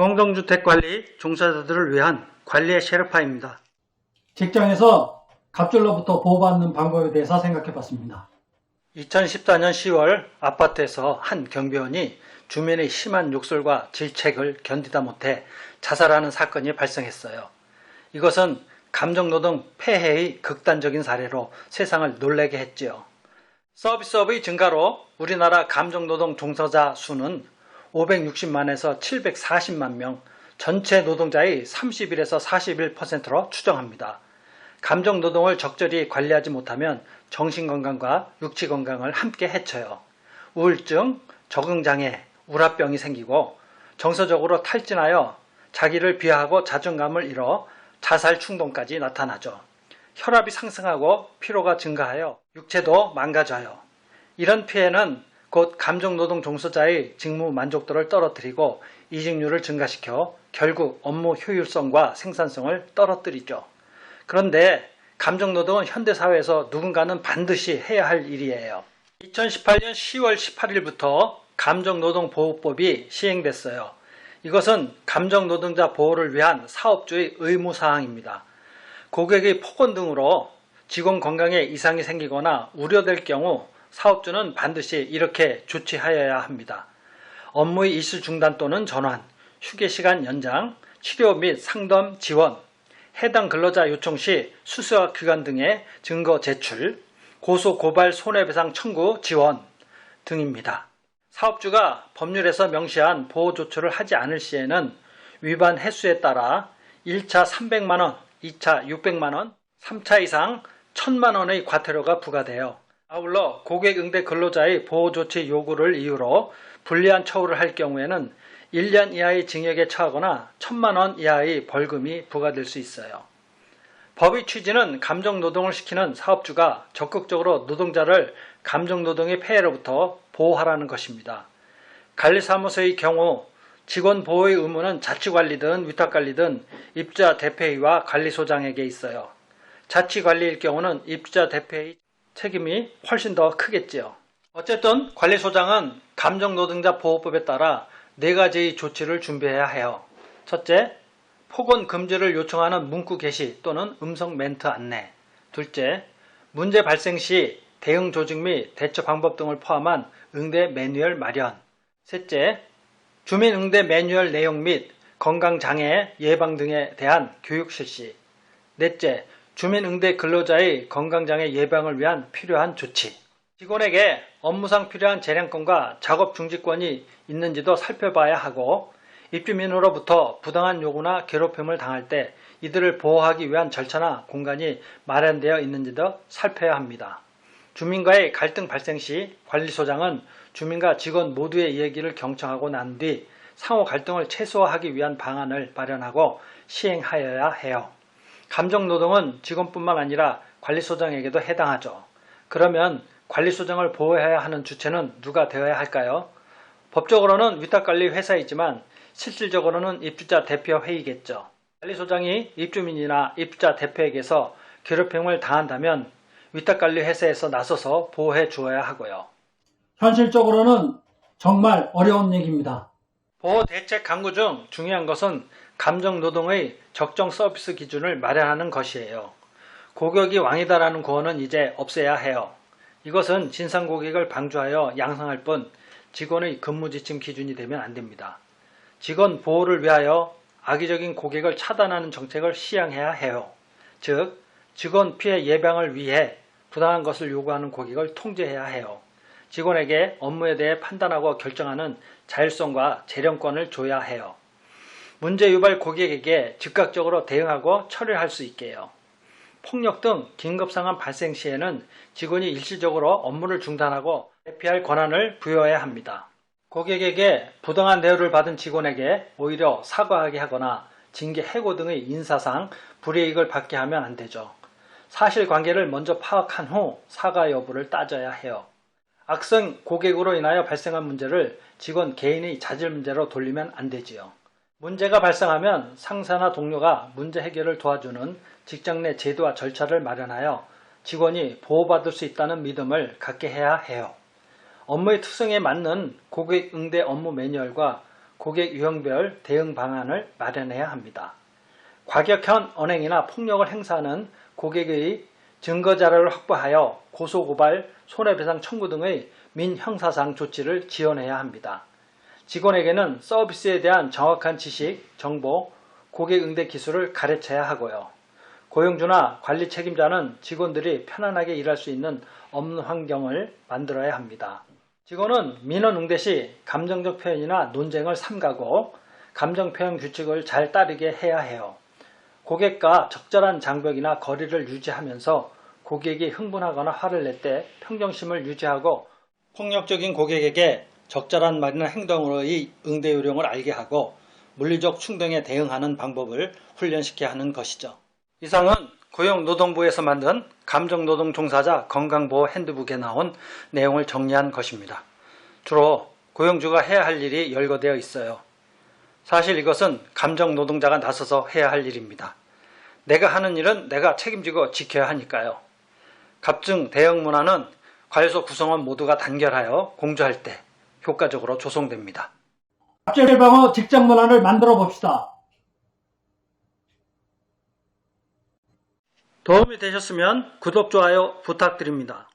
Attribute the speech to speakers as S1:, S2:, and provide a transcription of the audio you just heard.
S1: 공동주택관리 종사자들을 위한 관리의 셰르파입니다.
S2: 직장에서 갑질로부터 보호받는 방법에 대해서 생각해 봤습니다.
S1: 2014년 10월 아파트에서 한 경비원이 주민의 심한 욕설과 질책을 견디다 못해 자살하는 사건이 발생했어요. 이것은 감정노동 폐해의 극단적인 사례로 세상을 놀라게 했지요. 서비스업의 증가로 우리나라 감정노동 종사자 수는 560만에서 740만 명, 전체 노동자의 31에서 41%로 추정합니다. 감정 노동을 적절히 관리하지 못하면 정신 건강과 육체 건강을 함께 해쳐요. 우울증, 적응장애, 우라병이 생기고 정서적으로 탈진하여 자기를 비하하고 자존감을 잃어 자살 충동까지 나타나죠. 혈압이 상승하고 피로가 증가하여 육체도 망가져요. 이런 피해는 곧 감정노동 종사자의 직무 만족도를 떨어뜨리고 이직률을 증가시켜 결국 업무 효율성과 생산성을 떨어뜨리죠. 그런데 감정노동은 현대사회에서 누군가는 반드시 해야 할 일이에요. 2018년 10월 18일부터 감정노동보호법이 시행됐어요. 이것은 감정노동자 보호를 위한 사업주의 의무사항입니다. 고객의 폭언 등으로 직원 건강에 이상이 생기거나 우려될 경우 사업주는 반드시 이렇게 조치하여야 합니다. 업무의 일시 중단 또는 전환, 휴게 시간 연장, 치료 및 상담 지원, 해당 근로자 요청 시 수수화 기관 등의 증거 제출, 고소 고발 손해배상 청구 지원 등입니다. 사업주가 법률에서 명시한 보호 조처를 하지 않을 시에는 위반 횟수에 따라 1차 300만 원, 2차 600만 원, 3차 이상 1000만 원의 과태료가 부과되어 아울러 고객 응대 근로자의 보호 조치 요구를 이유로 불리한 처우를 할 경우에는 1년 이하의 징역에 처하거나 1000만 원 이하의 벌금이 부과될 수 있어요. 법의 취지는 감정 노동을 시키는 사업주가 적극적으로 노동자를 감정 노동의 폐해로부터 보호하라는 것입니다. 관리사무소의 경우 직원 보호의 의무는 자치관리든 위탁관리든 입주자 대표회의와 관리소장에게 있어요. 자치관리일 경우는 입주자 대표회의 책임이 훨씬 더 크겠지요. 어쨌든 관리소장은 감정노동자 보호법에 따라 네 가지의 조치를 준비해야 해요. 첫째, 폭언 금지를 요청하는 문구 게시 또는 음성 멘트 안내. 둘째, 문제 발생 시 대응 조직 및 대처 방법 등을 포함한 응대 매뉴얼 마련. 셋째, 주민 응대 매뉴얼 내용 및 건강 장애 예방 등에 대한 교육 실시. 넷째, 주민 응대 근로자의 건강장애 예방을 위한 필요한 조치. 직원에게 업무상 필요한 재량권과 작업 중지권이 있는지도 살펴봐야 하고 입주민으로부터 부당한 요구나 괴롭힘을 당할 때 이들을 보호하기 위한 절차나 공간이 마련되어 있는지도 살펴야 합니다. 주민과의 갈등 발생 시 관리소장은 주민과 직원 모두의 이야기를 경청하고 난 뒤 상호 갈등을 최소화하기 위한 방안을 마련하고 시행하여야 해요. 감정노동은 직원뿐만 아니라 관리소장에게도 해당하죠. 그러면 관리소장을 보호해야 하는 주체는 누가 되어야 할까요? 법적으로는 위탁관리 회사이지만 실질적으로는 입주자 대표 회의겠죠. 관리소장이 입주민이나 입주자 대표에게서 괴롭힘을 당한다면 위탁관리 회사에서 나서서 보호해 주어야 하고요.
S2: 현실적으로는 정말 어려운 얘기입니다.
S1: 보호 대책 강구 중 중요한 것은 감정 노동의 적정 서비스 기준을 마련하는 것이에요. 고객이 왕이다라는 구호는 이제 없애야 해요. 이것은 진상 고객을 방조하여 양성할 뿐 직원의 근무 지침 기준이 되면 안 됩니다. 직원 보호를 위하여 악의적인 고객을 차단하는 정책을 시행해야 해요. 즉, 직원 피해 예방을 위해 부당한 것을 요구하는 고객을 통제해야 해요. 직원에게 업무에 대해 판단하고 결정하는 자율성과 재량권을 줘야 해요. 문제 유발 고객에게 즉각적으로 대응하고 처리할 수 있게 해요. 폭력 등 긴급 상황 발생 시에는 직원이 일시적으로 업무를 중단하고 대피할 권한을 부여해야 합니다. 고객에게 부당한 대우를 받은 직원에게 오히려 사과하게 하거나 징계 해고 등의 인사상 불이익을 받게 하면 안 되죠. 사실관계를 먼저 파악한 후 사과 여부를 따져야 해요. 악성 고객으로 인하여 발생한 문제를 직원 개인의 자질 문제로 돌리면 안 되지요. 문제가 발생하면 상사나 동료가 문제 해결을 도와주는 직장 내 제도와 절차를 마련하여 직원이 보호받을 수 있다는 믿음을 갖게 해야 해요. 업무의 특성에 맞는 고객 응대 업무 매뉴얼과 고객 유형별 대응 방안을 마련해야 합니다. 과격한 언행이나 폭력을 행사하는 고객의 증거 자료를 확보하여 고소 고발, 손해배상 청구 등의 민형사상 조치를 지원해야 합니다. 직원에게는 서비스에 대한 정확한 지식, 정보, 고객 응대 기술을 가르쳐야 하고요. 고용주나 관리 책임자는 직원들이 편안하게 일할 수 있는 업무 환경을 만들어야 합니다. 직원은 민원 응대 시 감정적 표현이나 논쟁을 삼가고 감정 표현 규칙을 잘 따르게 해야 해요. 고객과 적절한 장벽이나 거리를 유지하면서 고객이 흥분하거나 화를 낼 때 평정심을 유지하고 폭력적인 고객에게 적절한 말이나 행동으로의 응대 요령을 알게 하고 물리적 충동에 대응하는 방법을 훈련시켜야 하는 것이죠. 이상은 고용노동부에서 만든 감정노동 종사자 건강보호 핸드북에 나온 내용을 정리한 것입니다. 주로 고용주가 해야 할 일이 열거되어 있어요. 사실 이것은 감정 노동자가 나서서 해야 할 일입니다. 내가 하는 일은 내가 책임지고 지켜야 하니까요. 갑증 대응 문화는 과외소 구성원 모두가 단결하여 공조할 때 효과적으로 조성됩니다.
S2: 갑질 예방어 직장 문화를 만들어 봅시다.
S1: 도움이 되셨으면 구독, 좋아요 부탁드립니다.